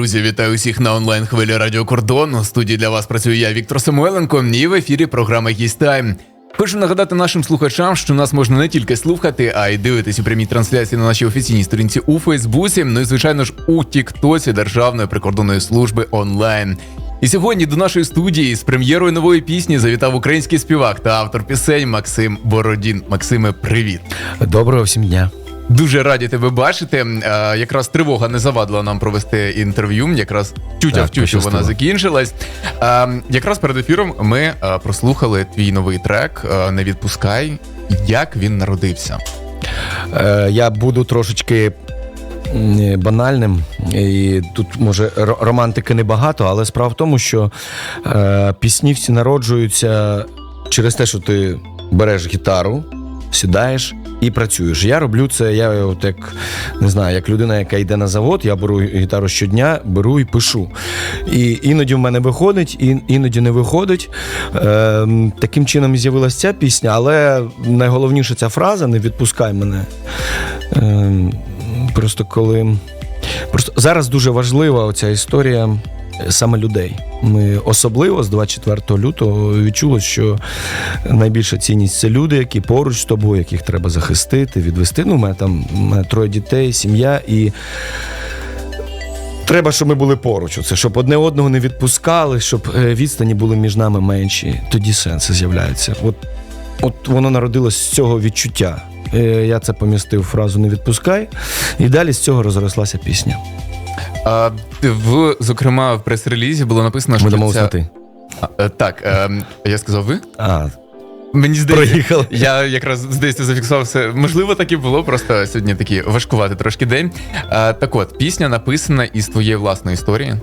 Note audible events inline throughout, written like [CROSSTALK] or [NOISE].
Друзі, вітаю усіх на онлайн хвилі Радіо Кордон. Студії для вас працюю я, Віктор Самойленко, і в ефірі програма «Гістайм». Хочу нагадати нашим слухачам, що нас можна не тільки слухати, а й дивитись у прямій трансляції на нашій офіційній сторінці у Фейсбуці. Ну і звичайно ж у Тіктоці Державної прикордонної служби онлайн. І сьогодні до нашої студії з прем'єрою нової пісні завітав український співак та автор пісень Максим Бородін. Максиме, привіт! Доброго всім дня. Дуже раді тебе бачити. Е, якраз тривога не завадила нам провести інтерв'ю. Якраз тютя в тютю вона закінчилась. Е, якраз перед ефіром ми е, прослухали твій новий трек е, Не відпускай. Як він народився? Е, я буду трошечки банальним, і тут може романтики небагато, але справа в тому, що е, пісні всі народжуються через те, що ти береш гітару, сідаєш і працюєш. Я роблю це, я от як не знаю, як людина, яка йде на завод, я беру гітару щодня, беру і пишу. І іноді в мене виходить, і іноді не виходить. Е, таким чином з'явилася ця пісня, але найголовніше ця фраза не відпускай мене. Е, просто коли. Просто зараз дуже важлива оця історія саме людей. Ми особливо з 24 лютого відчули, що найбільша цінність це люди, які поруч з тобою, яких треба захистити, відвести. Ну, у мене там мене троє дітей, сім'я і. Треба, щоб ми були поруч. Оце, щоб одне одного не відпускали, щоб е, відстані були між нами менші. Тоді сенси з'являються. От, от воно народилось з цього відчуття. Е, Я це помістив фразу не відпускай, і далі з цього розрослася пісня. А, в, зокрема, в прес-релізі було написано, що Ми домовились ця... на ти. А, е, так, е, я сказав ви? А, Мені здається, проїхали. Я якраз здається зафіксував все. Можливо, так і було. Просто сьогодні такий важкуватий трошки день. А, так от, пісня написана із твоєї власної історії.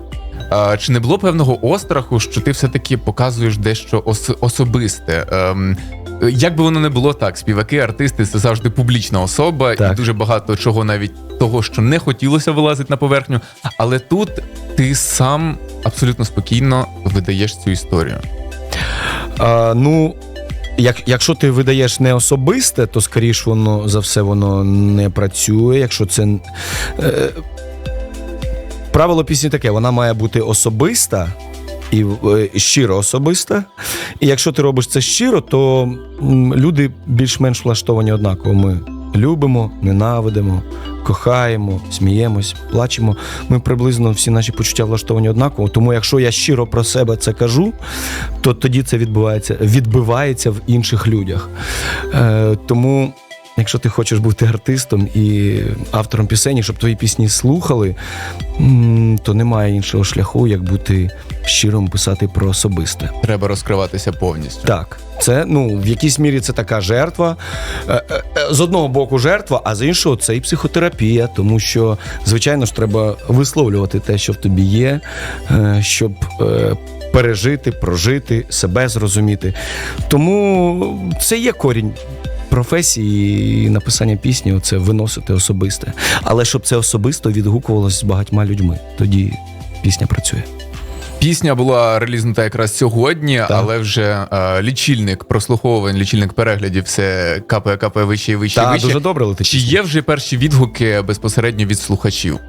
А, чи не було певного остраху, що ти все-таки показуєш дещо ос- особисте? Ем, як би воно не було так, співаки, артисти це завжди публічна особа, і дуже багато чого, навіть того, що не хотілося вилазить на поверхню. Але тут ти сам абсолютно спокійно видаєш цю історію. А, ну, як, якщо ти видаєш не особисте, то скоріш воно за все воно не працює. Якщо це. Е, правило пісні таке: вона має бути особиста. І е, щиро особиста. І якщо ти робиш це щиро, то люди більш-менш влаштовані однаково. Ми любимо, ненавидимо, кохаємо, сміємось, плачемо. Ми приблизно всі наші почуття влаштовані однаково. Тому, якщо я щиро про себе це кажу, то тоді це відбувається, відбивається в інших людях. Е, тому. Якщо ти хочеш бути артистом і автором пісень, і щоб твої пісні слухали, то немає іншого шляху, як бути щирим, писати про особисте. Треба розкриватися повністю. Так, це ну в якійсь мірі це така жертва. Е, е, е, З одного боку, жертва, а з іншого це і психотерапія, тому що, звичайно ж, треба висловлювати те, що в тобі є, щоб. Пережити, прожити, себе зрозуміти. Тому це є корінь професії і написання пісні це виносити особисте. Але щоб це особисто відгукувалося з багатьма людьми, тоді пісня працює. Пісня була релізнута якраз сьогодні, але вже е, лічильник прослуховувань, лічильник переглядів все капає, капає вище і вище Так, вище. дуже добре летить. Чи є вже перші відгуки безпосередньо від слухачів?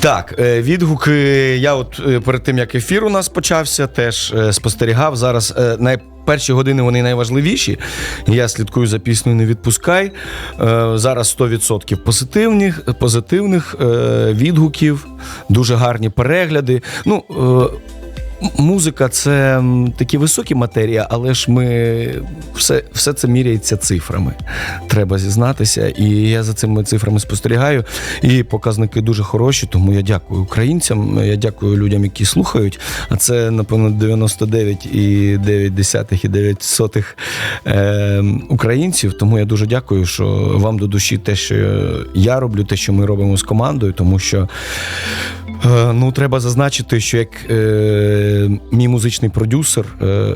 Так, е, відгуки. Я от е, перед тим як ефір у нас почався, теж е, спостерігав. Зараз найперші години вони найважливіші. Я слідкую за піснею Не відпускай. Зараз 100% позитивних, позитивних відгуків, дуже гарні перегляди. Ну, Музика це такі високі матерії, але ж ми все, все це міряється цифрами. Треба зізнатися. І я за цими цифрами спостерігаю. І показники дуже хороші, тому я дякую українцям. Я дякую людям, які слухають. А це, напевно, 99,9 і 9 е, українців. Тому я дуже дякую, що вам до душі те, що я роблю, те, що ми робимо з командою, тому що. Е, Ну, треба зазначити, що як е, мій музичний продюсер е,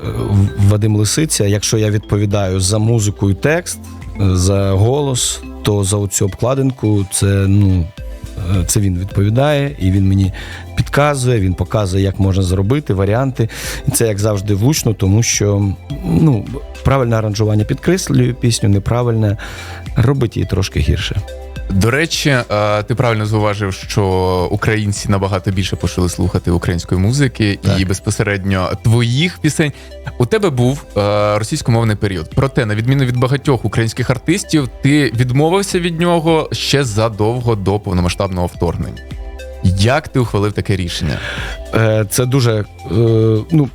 Вадим Лисиця, якщо я відповідаю за музику і текст, е, за голос, то за оцю обкладинку це ну. е, Це він відповідає, і він мені підказує, він показує, як можна зробити варіанти. І це як завжди влучно, тому що ну, правильне аранжування підкреслює пісню, неправильне робить її трошки гірше. До речі, е, ти правильно зауважив, що українці набагато більше почали слухати української музики і безпосередньо твоїх пісень. У тебе був е, російськомовний період. Проте, на відміну від багатьох українських артистів, ти відмовився від нього ще задовго до повномасштабного вторгнення. Як ти ухвалив таке рішення? Е, Це дуже. Ну,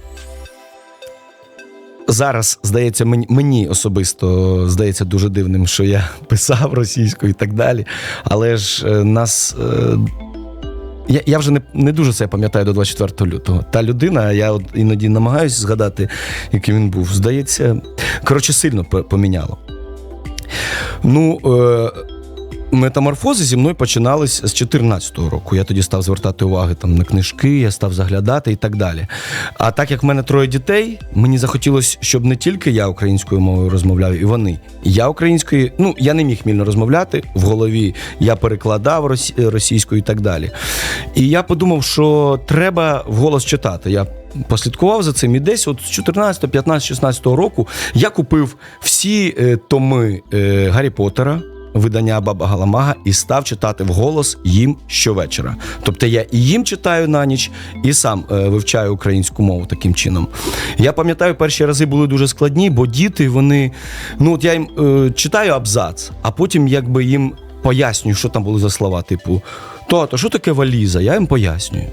зараз здається, мені, особисто здається дуже дивним, що я [LAUGHS] писав російською і так далі. Але ж е, нас. е, Я, я вже не, не дуже це пам'ятаю до 24 лютого. Та людина, я от іноді намагаюся згадати, яким він був. Здається, коротше, сильно поміняло. Ну, е, метаморфози зі мною починались з 14-го року. Я тоді став звертати уваги там на книжки, я став заглядати і так далі. А так як в мене троє дітей, мені захотілося, щоб не тільки я українською мовою розмовляв, і вони. Я українською, ну я не міг мільно розмовляти в голові. Я перекладав росі- російською і так далі. І я подумав, що треба вголос читати. Я послідкував за цим і десь от з 14, 15, 16 року я купив всі е, томи е, Гаррі Поттера. Видання Баба Галамага і став читати вголос їм щовечора. Тобто я і їм читаю на ніч, і сам е, вивчаю українську мову таким чином. Я пам'ятаю, перші рази були дуже складні, бо діти вони. Ну от я їм е, читаю абзац, а потім якби їм пояснюю, що там були за слова. Типу, тато, що таке валіза? Я їм пояснюю.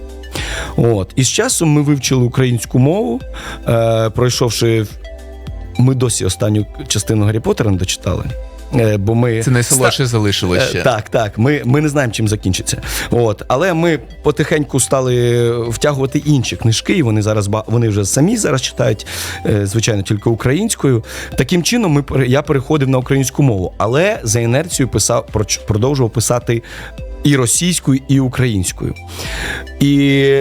От. І з часом ми вивчили українську мову, е, пройшовши. Ми досі останню частину Гаррі Поттера не дочитали. Е, бо ми Це найсолодше залишилось ще. Е, Так, так. Ми, ми не знаємо, чим закінчиться. От. Але ми потихеньку стали втягувати інші книжки, і вони зараз вони вже самі зараз читають, е, звичайно, тільки українською. Таким чином, ми, я переходив на українську мову, але за інерцією писав, продовжував писати і російською, і українською. І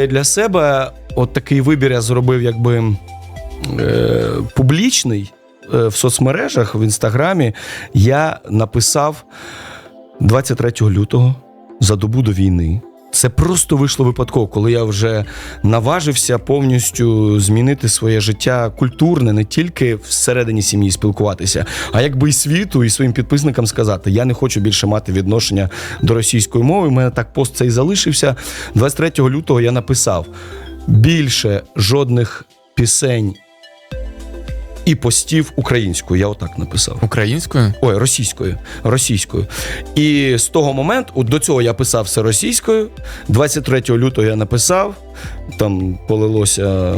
для себе от такий вибір я зробив, якби публічний в соцмережах, в інстаграмі. Я написав 23 лютого за добу до війни. Це просто вийшло випадково, коли я вже наважився повністю змінити своє життя культурне, не тільки всередині сім'ї спілкуватися, а якби і світу, і своїм підписникам сказати: я не хочу більше мати відношення до російської мови. У мене так пост цей залишився. 23 лютого я написав більше жодних пісень і постів українською. Я отак написав. Українською? Ой, російською. Російською. І з того моменту, до цього я писав все російською. 23 лютого я написав, там полилося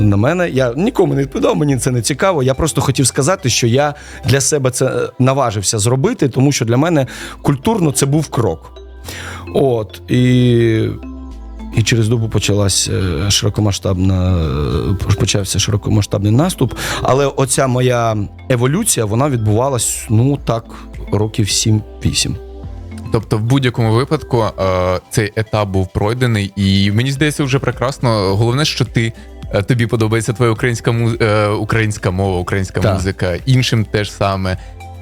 на мене. Я нікому не відповідав, мені це не цікаво. Я просто хотів сказати, що я для себе це е, наважився зробити, тому що для мене культурно це був крок. От. І і через добу почалась е, широкомасштабна, е, почався широкомасштабний наступ. Але оця моя еволюція вона відбувалась ну так років 7-8. Тобто, в будь-якому випадку е, цей етап був пройдений, і мені здається, вже прекрасно. Головне, що ти. Тобі подобається твоя українська му- е, українська мова, українська Так. музика, іншим теж саме.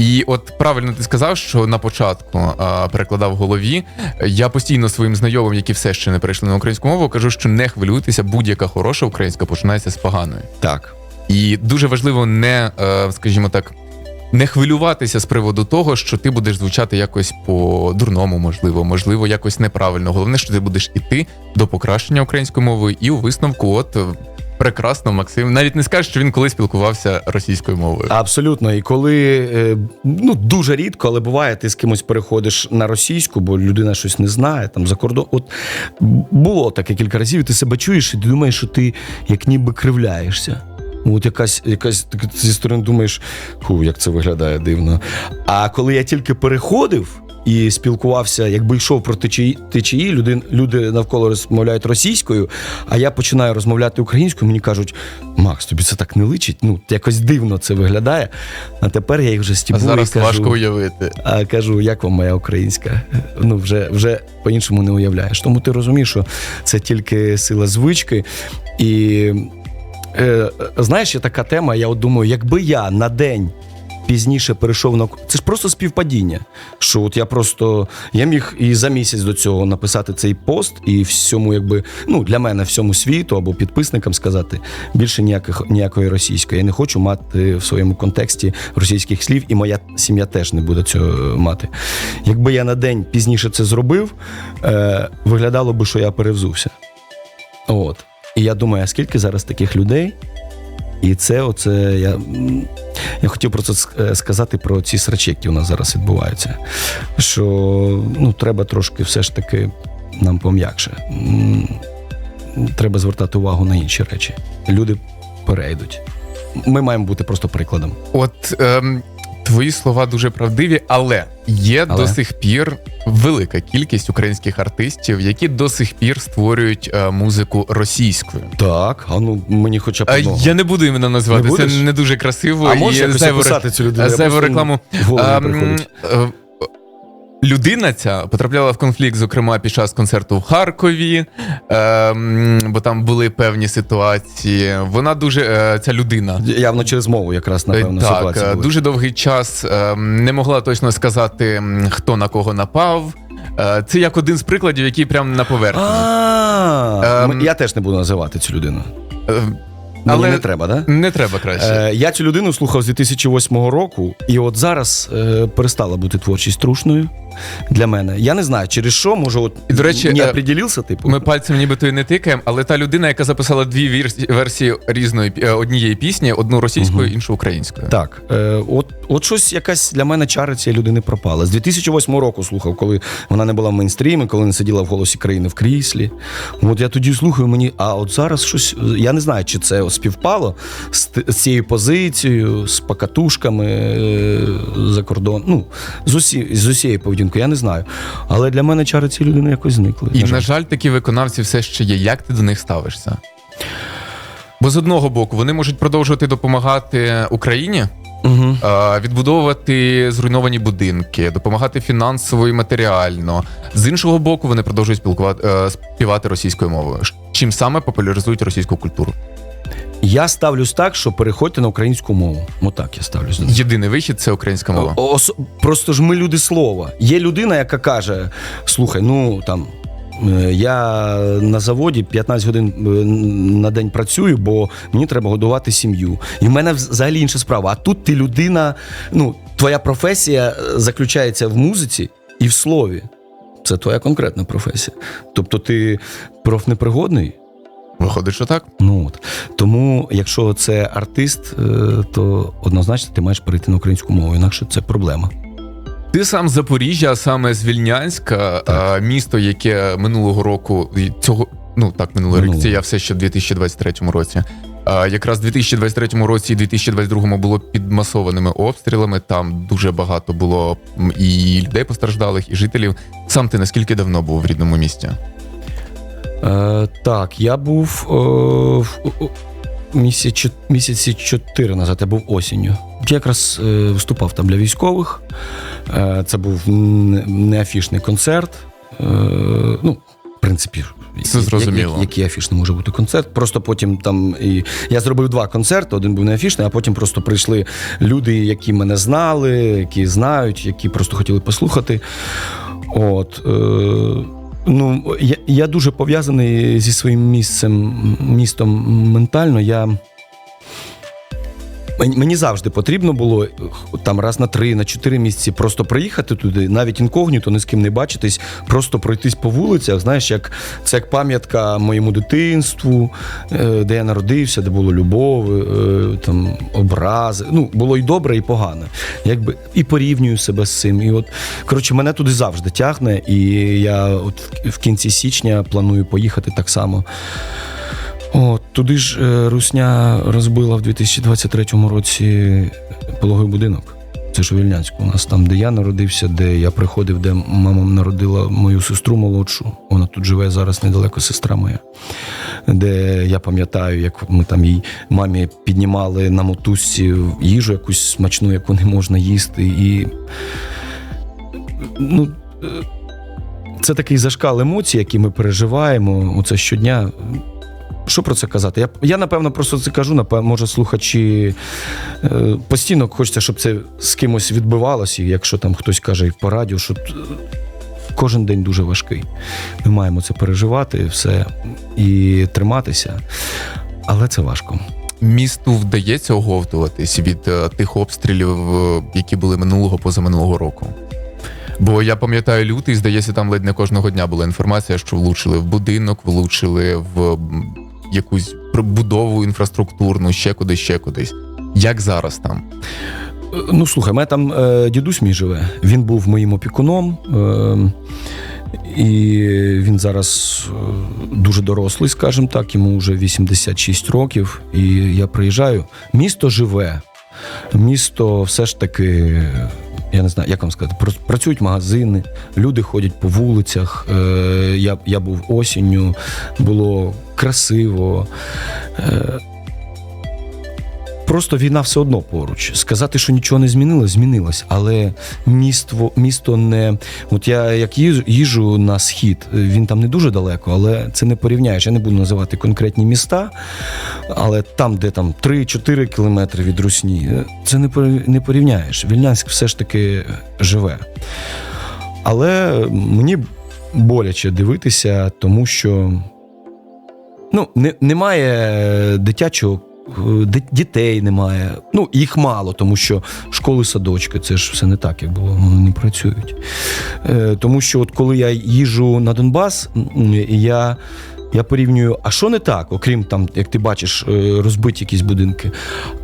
І от правильно ти сказав, що на початку е, перекладав в голові. Я постійно своїм знайомим, які все ще не перейшли на українську мову, кажу, що не хвилюйтеся, будь-яка хороша українська починається з поганої. Так. І дуже важливо не, е, скажімо так, не хвилюватися з приводу того, що ти будеш звучати якось по-дурному, можливо, можливо, якось неправильно. Головне, що ти будеш іти до покращення української мови, і у висновку, от прекрасно, Максим. Навіть не скажеш, що він колись спілкувався російською мовою. Абсолютно. І коли е, ну дуже рідко, але буває, ти з кимось переходиш на російську, бо людина щось не знає, там за кордон. От було таке кілька разів, і ти себе чуєш, і ти думаєш, що ти як ніби кривляєшся. От якась, якась зі сторони думаєш, ху, як це виглядає дивно. А коли я тільки переходив і спілкувався, якби йшов про течії, течії люди, люди навколо розмовляють російською, а я починаю розмовляти українською, мені кажуть, Макс, тобі це так не личить. Ну, якось дивно це виглядає. А тепер я їх вже А зараз і кажу, важко уявити. а кажу, як вам моя українська? Ну, вже, вже по-іншому не уявляєш. Тому ти розумієш, що це тільки сила звички. І е, знаєш, є така тема, я от думаю, якби я на день пізніше перейшов на це ж просто співпадіння. Що от я просто я міг і за місяць до цього написати цей пост, і всьому, якби ну для мене всьому світу або підписникам сказати більше ніяких ніякої російської. Я не хочу мати в своєму контексті російських слів, і моя сім'я теж не буде цього мати. Якби я на день пізніше це зробив, е, виглядало би, що я перевзувся. От. І я думаю, а скільки зараз таких людей? І це оце я. Я хотів просто е, сказати про ці срачі, які у нас зараз відбуваються. Що ну, треба трошки все ж таки нам пом'якше. Треба звертати увагу на інші речі. Люди перейдуть. Ми маємо бути просто прикладом. От ем, твої слова дуже правдиві, але є Але? до сих пір велика кількість українських артистів, які до сих пір створюють е, музику російською. Так, а ну мені хоча б А одного. я не буду імена назвати, Не це будеш? не дуже красиво. А і можеш зайву цю людину? Зайву рекламу. в Людина ця потрапляла в конфлікт, зокрема, під час концерту в Харкові, ем, бо там були певні ситуації. Вона дуже е, ця людина. Явно через мову якраз, напевно, так, ситуація. е, була. дуже довгий час ем, не могла точно сказати, хто на кого напав. Е, Це як один з прикладів, який прямо на поверхні. А, Ем, я теж не буду називати цю людину. Е, Мені Але не треба, да? не треба краще. Е, я цю людину слухав з 2008 року, і от зараз е, перестала бути творчість трушною для мене. Я не знаю, через що, може, от І, до речі, не е, определився, типу. Ми пальцем нібито і не тикаємо, але та людина, яка записала дві версії різної е, однієї пісні, одну російською, іншу українською. Так, е, от, от щось якась для мене чара цієї людини пропала. З 2008 року слухав, коли вона не була в мейнстрімі, коли не сиділа в голосі країни в кріслі. От я тоді слухаю мені, а от зараз щось. Я не знаю, чи це співпало з, з цією позицією, з покатушками е, за кордон. Ну, з, усі, з усією поведінкою, я не знаю. Але для мене чари цієї людини якось зникли. І, на жаль. на жаль, такі виконавці все ще є. Як ти до них ставишся? Бо з одного боку, вони можуть продовжувати допомагати Україні, Угу. відбудовувати зруйновані будинки, допомагати фінансово і матеріально. З іншого боку, вони продовжують спілкувати, е, співати російською мовою, чим саме популяризують російську культуру. Я ставлюсь так, що переходьте на українську мову. Отак я ставлюсь. до цього. Єдиний вихід це українська мова. Ос- просто ж ми люди слова. Є людина, яка каже: слухай, ну там. е, Я на заводі 15 годин е, на день працюю, бо мені треба годувати сім'ю. І в мене взагалі інша справа. А тут ти людина, ну, твоя професія е, заключається в музиці і в слові. Це твоя конкретна професія. Тобто ти профнепригодний, Виходить, що так? Ну от тому, якщо це артист, е, то однозначно ти маєш перейти на українську мову, інакше це проблема. Ти сам з Запоріжжя, а саме з Вільнянська, Так. а, місто, яке минулого року цього. Ну так, минулого рік, Минулого. це я все ще в 2023 році. А, якраз в 2023 році і 2022 було під масованими обстрілами. Там дуже багато було і людей постраждалих, і жителів. Сам ти наскільки давно був в рідному місті? Е, так, я був е, в- місяці, місяці чотири назад, я був осінню. Я якраз е, виступав там для військових. Е, це був не, не концерт. Е, ну, в принципі, Це зрозуміло. я- Який афішний може бути концерт. Просто потім там і я зробив два концерти. Один був не афішний, а потім просто прийшли люди, які мене знали, які знають, які просто хотіли послухати. От. Е, Ну, я, я дуже пов'язаний зі своїм місцем, містом ментально. Я... Мені завжди потрібно було там раз на три, на чотири місяці просто приїхати туди, навіть інкогніто, ні з ким не бачитись, просто пройтись по вулицях. Знаєш, як це як пам'ятка моєму дитинству, е, де я народився, де було любов, е, там образи. Ну, було і добре, і погане. Якби і порівнюю себе з цим. І от коротше, мене туди завжди тягне, і я от в кінці січня планую поїхати так само. От, туди ж е, Русня розбила в 2023 році пологовий будинок. Це ж у Вільнянську. У нас там, де я народився, де я приходив, де мама народила мою сестру молодшу. Вона тут живе зараз недалеко, сестра моя. Де я пам'ятаю, як ми там їй мамі піднімали на мотузці їжу якусь смачну, яку не можна їсти. І ну, е, це такий зашкал емоцій, які ми переживаємо. Оце щодня що про це казати? Я, я напевно, просто це кажу, напевно, може, слухачі е, постійно хочеться, щоб це з кимось відбивалося, і якщо там хтось каже по радіо, що кожен день дуже важкий. Ми маємо це переживати, все і триматися, але це важко. Місту вдається оговтуватись від е, тих обстрілів, е, які були минулого позаминулого року. Бо я пам'ятаю лютий, здається, там ледь не кожного дня була інформація, що влучили в будинок, влучили в якусь будову інфраструктурну, ще кудись, ще кудись. Як зараз там? Ну, слухай, мене там е, дідусь мій живе. Він був моїм опікуном. Е, і він зараз е, дуже дорослий, скажімо так, йому вже 86 років. І я приїжджаю. Місто живе. Місто все ж таки, я не знаю, як вам сказати, пр- працюють магазини, люди ходять по вулицях. Е, я, я був осінню, було красиво. Е, Просто війна все одно поруч. Сказати, що нічого не змінилось, змінилось. Але місто, місто не. От я як їжу, на схід, він там не дуже далеко, але це не порівняєш. Я не буду називати конкретні міста, але там, де там 3-4 кілометри від Русні, це не порівняєш. Вільнянськ все ж таки живе. Але мені боляче дивитися, тому що ну, не, немає дитячого. Е, Дітей немає. Ну, їх мало, тому що школи, садочки, це ж все не так, як було, вони не працюють. Е, тому що, от коли я їжу на Донбас, я, я порівнюю, а що не так, окрім там, як ти бачиш, е, розбиті якісь будинки,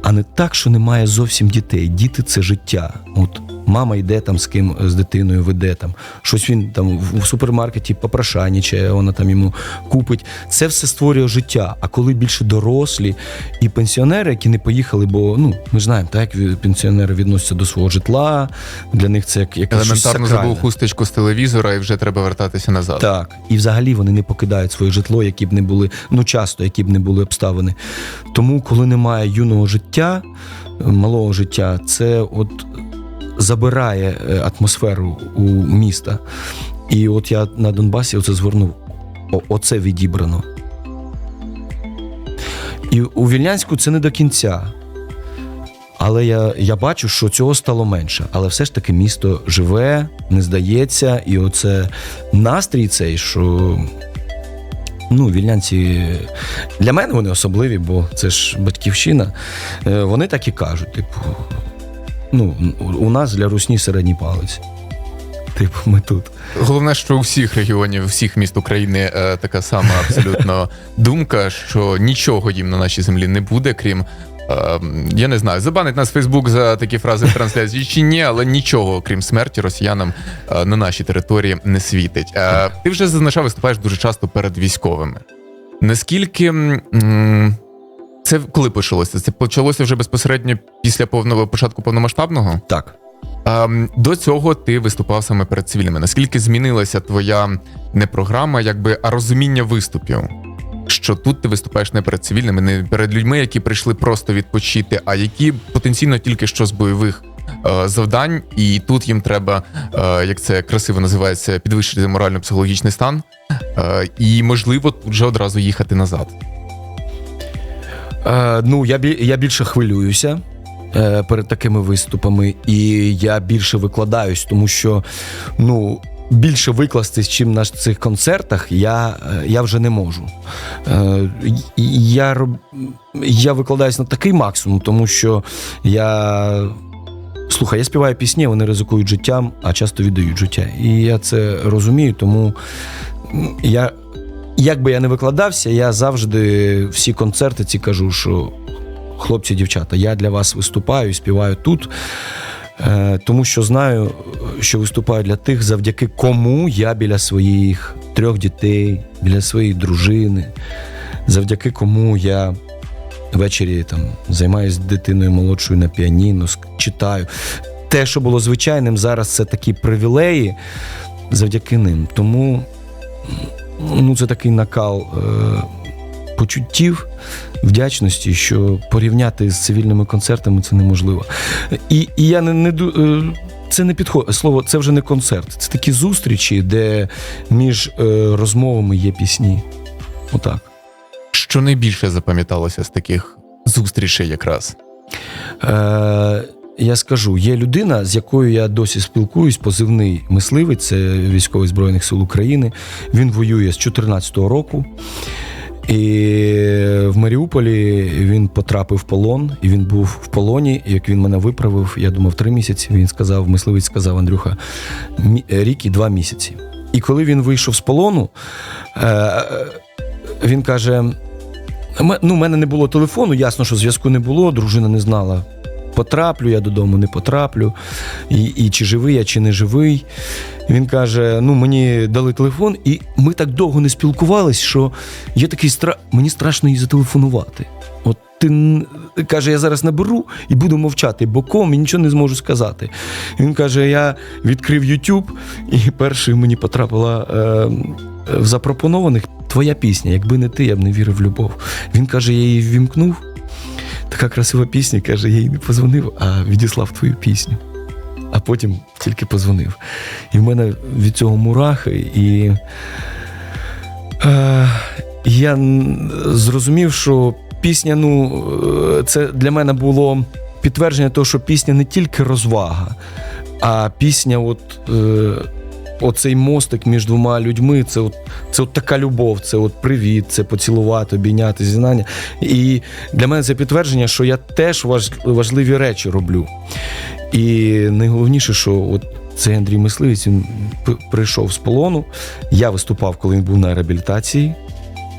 а не так, що немає зовсім дітей. Діти це життя. От мама йде там з ким з дитиною веде там щось він там в супермаркеті попрошайничає, вона там йому купить. Це все створює життя. А коли більше дорослі і пенсіонери, які не поїхали, бо ну ми знаємо, так як пенсіонери відносяться до свого житла. Для них це як щось Елементарно забув хусточку з телевізора і вже треба вертатися назад. Так, і взагалі вони не покидають своє житло, які б не були, ну часто, які б не були обставини. Тому, коли немає юного життя, е, малого життя, це от забирає е, атмосферу у міста. І от я на Донбасі оце звернув. Оце відібрано. І у Вільнянську це не до кінця. Але я, я бачу, що цього стало менше. Але все ж таки місто живе, не здається, і оце настрій цей, що. Ну, вільнянці для мене вони особливі, бо це ж батьківщина. Е, Вони так і кажуть: типу, ну, у нас для русні середній палець. Типу, ми тут. Головне, що у всіх регіонів, всіх міст України е, така сама абсолютно [LAUGHS] думка, що нічого їм на нашій землі не буде, крім. е, Я не знаю, забанить нас Фейсбук за такі фрази в трансляції чи ні, але нічого, крім смерті, росіянам е, на нашій території не світить. Е, Ти вже зазначав, виступаєш дуже часто перед військовими. Наскільки це коли почалося? Це почалося вже безпосередньо після повного початку повномасштабного? Так. А, до цього ти виступав саме перед цивільними. Наскільки змінилася твоя не програма, якби, а розуміння виступів? Що тут ти виступаєш не перед цивільними, не перед людьми, які прийшли просто відпочити, а які потенційно тільки що з бойових е, завдань, і тут їм треба, е, як це красиво називається, підвищити морально-психологічний стан, е, і можливо тут же одразу їхати назад. Е, ну, я, я більше хвилююся е, перед такими виступами, і я більше викладаюсь, тому що ну, більше викластись, чим на цих концертах, я, е, я вже не можу. Я, я викладаюсь на такий максимум, тому що я. Слухай, я співаю пісні, вони ризикують життям, а часто віддають життя. І я це розумію, тому я як би я не викладався, я завжди всі концерти ці кажу, що хлопці, дівчата, я для вас виступаю і співаю тут, е, тому що знаю, що виступаю для тих, завдяки кому я біля своїх трьох дітей, біля своєї дружини, завдяки кому я. Ввечері там займаюся дитиною молодшою на піаніно, читаю. Те, що було звичайним, зараз це такі привілеї завдяки ним. Тому ну, це такий накал е, почуттів, вдячності, що порівняти з цивільними концертами це неможливо. І, і я не, не е, це не підходить. Слово, це вже не концерт. Це такі зустрічі, де між е, розмовами є пісні. Отак. що найбільше запам'яталося з таких зустрічей якраз? Е, я скажу, є людина, з якою я досі спілкуюсь, позивний мисливець, це військовий збройних сил України. Він воює з 2014 року. І в Маріуполі він потрапив в полон, і він був в полоні. Як він мене виправив, я думав, три місяці. Він сказав, мисливець сказав Андрюха, рік і два місяці. І коли він вийшов з полону, е, він каже: ну, у мене не було телефону, ясно, що зв'язку не було, дружина не знала. Потраплю я додому, не потраплю, і, і чи живий я, чи не живий. Він каже: ну, мені дали телефон, і ми так довго не спілкувались, що є такий страх, мені страшно їй зателефонувати. От ти каже, я зараз наберу і буду мовчати боком і нічого не зможу сказати. Він каже: я відкрив YouTube, і першою мені потрапила е, в запропонованих твоя пісня. Якби не ти, я б не вірив в любов. Він каже, я її ввімкнув. Така красива пісня, каже, я їй не позвонив, а відіслав твою пісню. А потім тільки позвонив. І в мене від цього мурахи, і е, я зрозумів, що пісня, ну, е, це для мене було підтвердження того, що пісня не тільки розвага, а пісня, от. Е, Оцей мостик між двома людьми, це от, це от така любов, це от привіт, це поцілувати, обійняти зізнання. І для мене це підтвердження, що я теж важ, важливі речі роблю. І найголовніше, що от цей Андрій Мисливець він прийшов з полону. Я виступав, коли він був на реабілітації.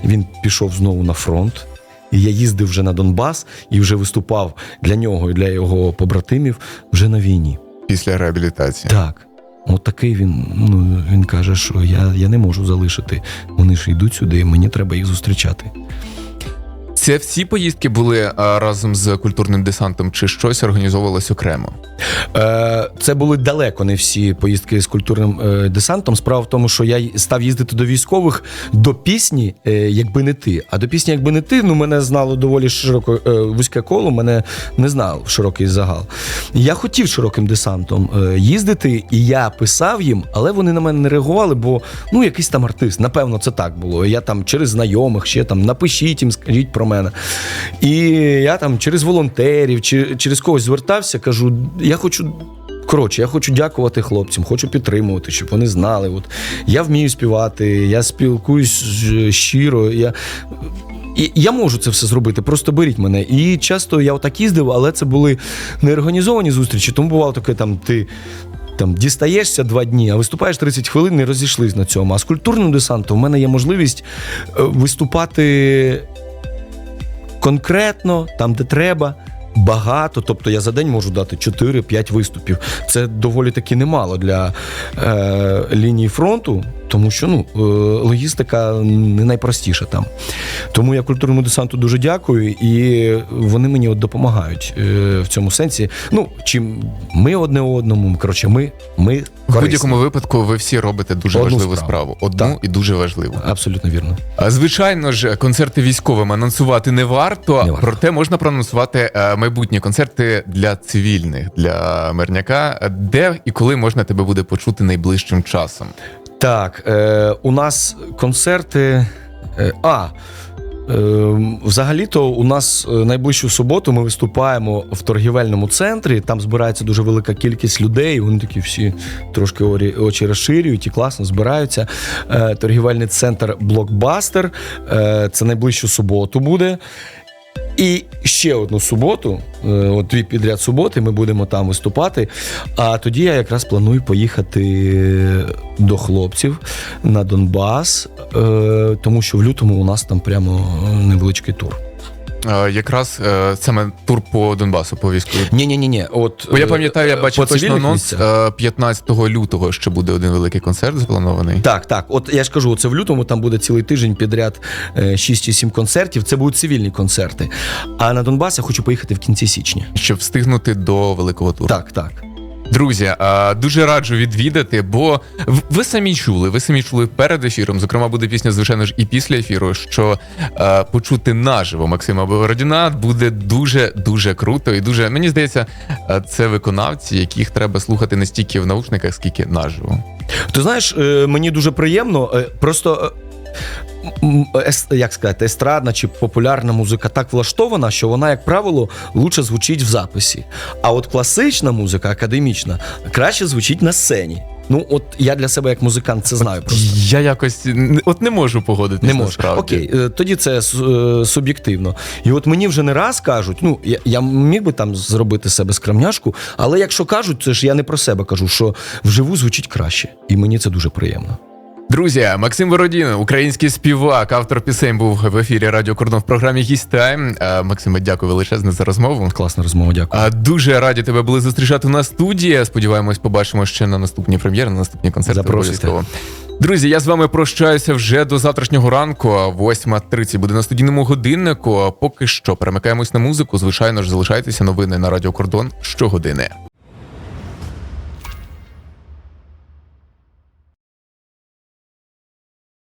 Він пішов знову на фронт. І я їздив вже на Донбас і вже виступав для нього і для його побратимів вже на війні. Після реабілітації. Так. От такий він. Ну він каже, що я, я не можу залишити. Вони ж йдуть сюди, мені треба їх зустрічати. Це всі поїздки були а, разом з культурним десантом, чи щось організовувалось окремо? Е, Це були далеко не всі поїздки з культурним е, десантом. Справа в тому, що я став їздити до військових до пісні, е, якби не ти. А до пісні, якби не ти, ну мене знало доволі широко е, вузьке коло, мене не знав широкий загал. Я хотів широким десантом е, їздити, і я писав їм, але вони на мене не реагували, бо ну якийсь там артист. Напевно, це так було. Я там через знайомих ще там напишіть їм, скажіть про мене. І я там через волонтерів, через когось звертався, кажу, я хочу. Коротше, я хочу дякувати хлопцям, хочу підтримувати, щоб вони знали. От я вмію співати, я спілкуюсь щиро. Я, я можу це все зробити, просто беріть мене. І часто я отак їздив, але це були неорганізовані зустрічі, тому бувало таке, там ти. Там дістаєшся два дні, а виступаєш 30 хвилин і розійшлись на цьому. А з культурним десантом в мене є можливість е, виступати конкретно, там, де треба. Багато, тобто я за день можу дати 4-5 виступів. Це доволі таки немало для е, лінії фронту, тому що ну, е, логістика не найпростіша там. Тому я культурному десанту дуже дякую, і вони мені от допомагають е, в цьому сенсі. Ну, чим ми одне одному, коротше, ми, ми В будь-якому випадку ви всі робите дуже Одну важливу справу. справу. Одну Так. і дуже важливу. Абсолютно вірно. А, Звичайно ж, концерти військовим анонсувати не варто, Не варто. проте можна проанонсувати е, майбутні концерти для цивільних, для мирняка. Де і коли можна тебе буде почути найближчим часом? Так, е, у нас концерти. Е, а. Е, Взагалі-то у нас е, найближчу суботу ми виступаємо в торгівельному центрі. Там збирається дуже велика кількість людей. Вони такі всі трошки очі розширюють і класно збираються. Е, Торгівельний центр Блокбастер. Це найближчу суботу буде. І ще одну суботу, е, от дві підряд суботи, ми будемо там виступати. А тоді я якраз планую поїхати до хлопців на Донбас, е, тому що в лютому у нас там прямо е, невеличкий тур. Е, Якраз е, саме тур по Донбасу, по військовій. Ні, ні, ні, ні. От Бо я е, пам'ятаю, я бачив точно анонс місцях. е, 15 лютого, що буде один великий концерт запланований. Так, так. От я ж кажу, це в лютому там буде цілий тиждень підряд е, 6 чи 7 концертів. Це будуть цивільні концерти. А на Донбас я хочу поїхати в кінці січня. Щоб встигнути до великого туру. Так, так. Друзі, дуже раджу відвідати, бо ви самі чули, ви самі чули перед ефіром. Зокрема, буде пісня, звичайно ж, і після ефіру, що почути наживо Максима Бородіна буде дуже дуже круто. І дуже мені здається, це виконавці, яких треба слухати не стільки в наушниках, скільки наживо. Ти знаєш, е, мені дуже приємно. е, Просто ес- як сказати, естрадна чи популярна музика так влаштована, що вона, як правило, лучше звучить в записі. А от класична музика, академічна, краще звучить на сцені. Ну, от я для себе як музикант це знаю просто. Я якось от не можу погодитись. Не можу. насправді. Окей, е, тоді це е, суб'єктивно. І от мені вже не раз кажуть: ну я, я міг би там зробити себе скромняшку, але якщо кажуть, це ж я не про себе кажу, що вживу звучить краще, і мені це дуже приємно. Друзі, Максим Бородін, український співак, автор пісень, був в ефірі Радіо Кордон в програмі Гість Тайм. Е, Максиме, дякую величезне за розмову. Класна розмова, дякую. А, Дуже раді тебе були зустрічати на студії. Сподіваємось, побачимо ще на наступній прем'єрі, на наступні концерти. Обов'язково. Друзі, я з вами прощаюся вже до завтрашнього ранку. 8.30 буде на студійному годиннику. Поки що перемикаємось на музику. Звичайно ж, залишайтеся новини на Радіо Кордон щогодини.